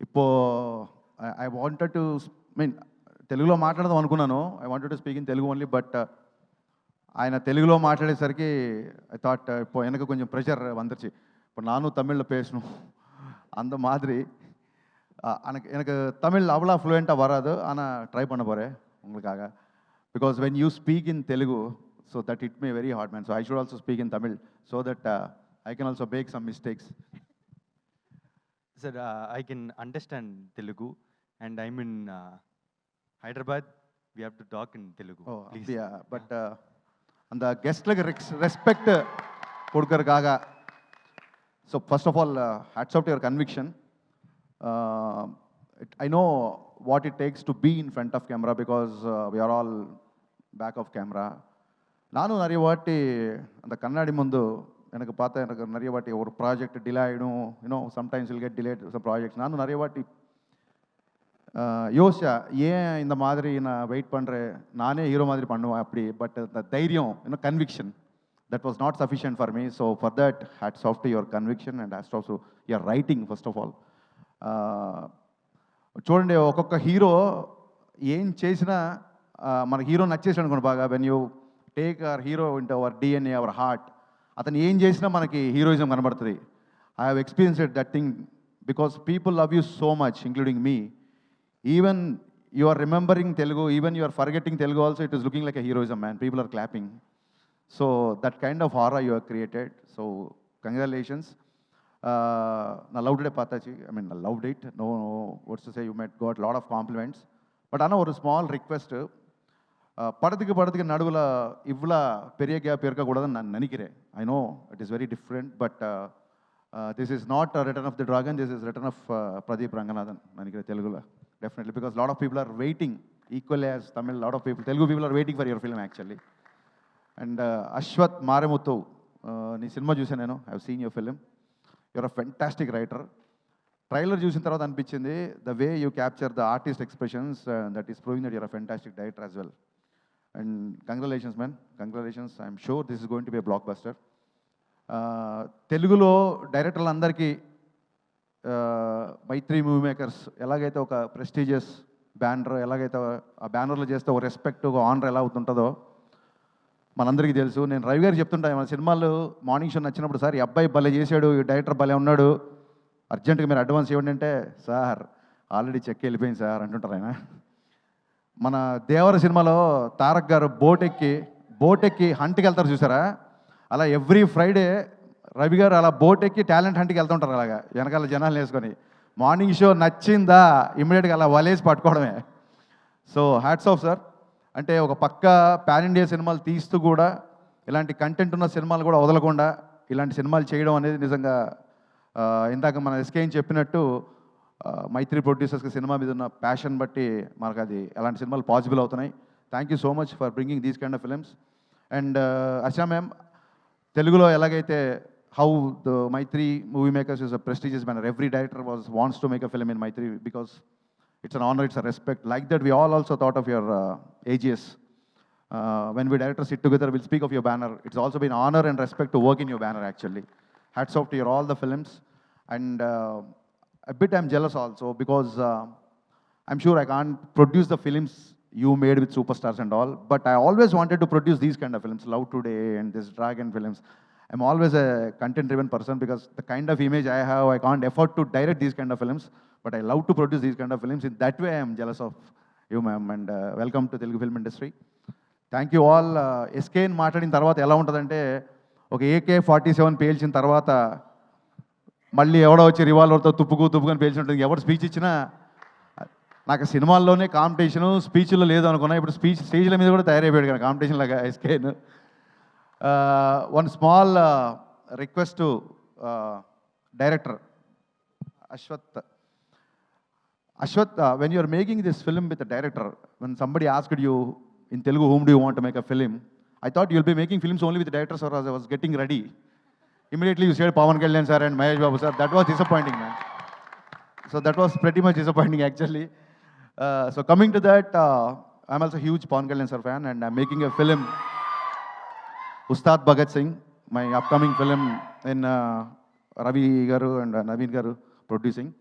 ఇప్పుడు I wanted to mean తెలుగులో మాట్లాడదాం అనుకున్నాను I wanted to speak in Telugu only but ఆయన తెలుగులో మాట్లాడేసరికి ఐ థాట్ இப்போ எனக்கு கொஞ்சம் ப்ரெஷர் வந்துருச்சு இப்போ நானும் தமிழில் பேசணும் அந்த மாதிரி அஹ், எனக்கு எனக்கு தமிழ் அவ்வளோ ஃப்ளூயண்ட்டாக வராது ஆனால் ட்ரை பண்ண போகிறேன் உங்களுக்காக because when you speak in Telugu so that it may very hard man so I should also speak in Tamil so that I can also make some mistakes Sir, uh, I can understand Telugu, and I'm in uh, Hyderabad. We have to talk in Telugu. Oh please. அப்படியா but அந்த கெஸ்ட்லுக்கு ரெக்ஸ் respect கொடுக்கறதுக்காக so first of all hats off your conviction I know what it takes to be in front of camera because we are all back of camera நானும் நிறைய வாட்டி அந்த கண்ணாடி முந்து எனக்கு பார்த்தா எனக்கு நிறைய வாட்டி ஒரு ப்ராஜெக்ட் டிலே ஆகிடும் you know sometimes will get delayed some projects நானும் நிறைய வாட்டி ஆஹ் யோசிச்சா ஏன் இந்த மாதிரி நான் வெயிட் பண்ணுறேன் நானே ஹீரோ மாதிரி பண்ணுவேன் அப்படி பட் அந்த தைரியம் இன்னும் conviction that was not sufficient for me so for that hats off to your conviction and hats off to your writing first of all చూడండి ఒక్కొక్క హీరో ఏం చేసినా ఆ, మన హీరో నచ్చేసాడు అనుకోండి బాగా when you take our hero into our DNA our heart అతను ఏం చేసినా మనకి హీరోయిజం కనబడుతుంది I have experienced that thing because people love you so much including me even you are remembering Telugu even you are forgetting Telugu also it is looking like a heroism man people are clapping so that kind of aura you are created so congratulations నా love day పాతాచి I mean love it no words to say you met got lot of compliments but ஆனால் ஒரு small request படத்துக்கு படத்துக்கு நடுவில் இவ்வளோ பெரிய gap இருக்கக்கூடாதுன்னு நான் நினைக்கிறேன் I know it is very different but this is not return of the dragon this is return of Pradeep Ranganathan நினைக்கிறேன் தெலுங்குல definitely because lot of people are waiting equally as Tamil lot of people Telugu people are waiting for your film actually and Ashwath Marimuthu నీ cinema చూసాను నేను I seen your film your a fantastic writer trailer చూసిన తర్వాత అనిపించింది the way you capture the artist expressions that is proving that you're a fantastic director as well and congratulations man congratulations I'm sure this is going to be blockbuster తెలుగులో డైరెక్టర్లందరికీ Mythri movie makers ఎలాగైతే ఒక prestigious banner ఎలాగైతే ఆ బ్యానర్లో చేస్తే ఒక respect ఒక ఆనర్ ఎలా అవుతుంటుందో మనందరికీ తెలుసు. నేను రవి గారు చెప్తుంటా మన సినిమాలు మార్నింగ్ షో నచ్చినప్పుడు సార్ ఈ అబ్బాయి భలే చేశాడు ఈ డైరెక్టర్ భలే ఉన్నాడు అర్జెంటుగా మీరు అడ్వాన్స్ ఇవ్వండి అంటే సార్ ఆల్రెడీ చెక్ వెళ్ళిపోయింది సార్ అంటుంటారు ఆయన. మన దేవర సినిమాలో తారక్ గారు బోట్ ఎక్కి బోట్ ఎక్కి హంట్కి వెళ్తారు చూసారా? అలా ఎవ్రీ ఫ్రైడే రవి గారు అలా బోట్ ఎక్కి టాలెంట్ హంట్కి వెళ్తుంటారు అలాగా వెనకాల జనాలు వేసుకొని. మార్నింగ్ షో నచ్చిందా? ఇమ్మీడియట్గా అలా వలేసి పట్టుకోవడమే. సో హ్యాట్స్ ఆఫ్ సార్ అంటే ఒక పక్క పాన్ ఇండియా సినిమాలు తీస్తూ కూడా ఇలాంటి కంటెంట్ ఉన్న సినిమాలు కూడా వదలకుండా ఇలాంటి సినిమాలు చేయడం అనేది నిజంగా ఇందాక మన ఎస్కేం చెప్పినట్టు మైత్రి ప్రొడ్యూసర్స్కి సినిమా మీద ఉన్న ప్యాషన్ బట్టి మనకు అది అలాంటి సినిమాలు పాసిబుల్ అవుతున్నాయి. Thank you so much for bringing these kind of films and Archana ma'am తెలుగులో ఎలాగైతే how the Mythri movie makers is a prestigious man every director was wants to make a film in Mythri because it's an honour it's a respect like that we all also thought of your AGS when we director sit together will speak of your banner it's also been honour and respect to work in your banner actually hats off to your all the films and a bit I'm jealous also because uh, I'm sure I can't produce the films you made with superstars and all, but I always wanted to produce these kind of films, Love Today and this Dragon films. I'm always a content-driven person because the kind of image I have, I can't afford to direct these kind of films, but I love to produce these kind of films. In that way, I'm jealous of you, ma'am, and uh, welcome to Telugu film industry. Thank you all SKN మాట్లాడిన తర్వాత ఎలా ఉంటుందంటే ఒక AK forty seven పేల్చిన తర్వాత మళ్ళీ ఎవడో వచ్చి రివాల్వర్తో తుప్పుకు తుప్పుకొని పేల్చి ఉంటుంది ఎవరు స్పీచ్ ఇచ్చినా నాకు సినిమాల్లోనే కాంపిటీషను స్పీచ్లో లేదు అనుకున్నా. ఇప్పుడు స్పీచ్ స్టేజ్ల మీద కూడా తయారైపోయాడు కానీ కాంపిటీషన్ లాగా SKN one small request to director Ashwath Ashwath when you're making this film with director when somebody asked you in Telugu whom do want make a film I thought you'll be making films only with directors are I was getting ready immediately you said Pawan Kalyan sir and Mahesh Babu sir. That was disappointing, man. So that was pretty much disappointing, actually. Uh, so coming to that, uh, I'm also a huge Pawan Kalyan sir fan, and I'm making a film, Ustad Bhagat Singh, my upcoming film in uh, Ravi Garu and uh, Naveen Garu producing.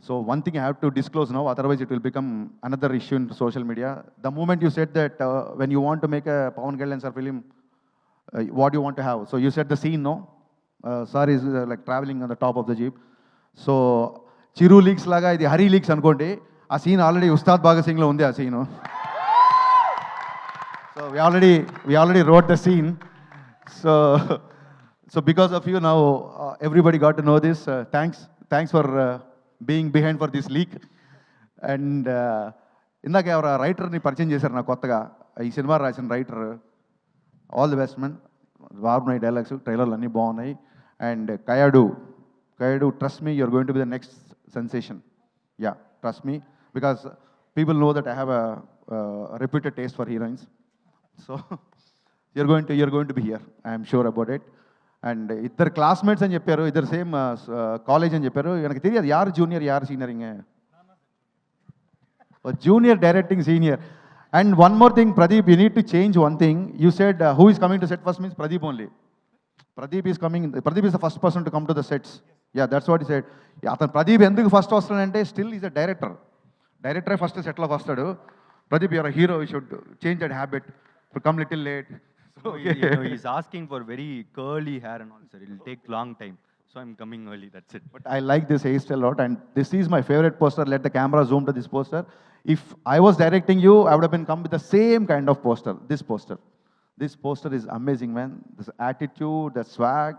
So one thing I have to disclose now, otherwise it will become another issue in social media. The moment you said that uh, when you want to make a Pawan Kalyan sir film, uh, what do you want to have? So you said the scene, no? Uh, like traveling uh, like the on the top so Chiru leaks లాగా ఇది Hari leaks అనుకోండి ఆ scene already Ustaad Bhagat సింగ్లో ఉంది ఆ scene so we already we already wrote the scene so so because of you now everybody got to know this thanks thanks for being behind for this leak and ఇందాక ఎవరు రైటర్ని పరిచయం చేశారు నాకు కొత్తగా. ఈ సినిమా రాసిన writer all the best men బాగున్నాయి డైలాగ్స్ ట్రైలర్లు అన్నీ బాగున్నాయి and Kayadu Kayadu trust me you're going to be the next sensation yeah trust me because people know that I have a reputed taste for heroines so you're going to you're going to be here I'm sure about it and ఇద్దరు classmates అని చెప్పారు ఇద్దరు same college అని చెప్పారు எனக்கு తెలియదు యారు junior యారు సీనియరింగ్ junior directing senior and one more thing Pradeep you need to change one thing you said who is coming to set first means Pradeep only Pradeep is coming Pradeep is the first person to come to the sets yeah that's what ఈ set అతను ప్రదీప్ ఎందుకు first వస్తాడంటే still is a director డైరెక్టరే first సెట్లోకి వస్తాడు. Pradeep your hero you should change that habit come little late So, you know, he's asking for very curly hair and all, sir. It'll take. So I'm coming early, that's it. But I like this hairstyle a lot, and this is my favorite poster. Let the camera zoom to this poster. If I was directing you, I would have been come with the same kind of poster. This poster. This poster is amazing, man. This attitude, the swag,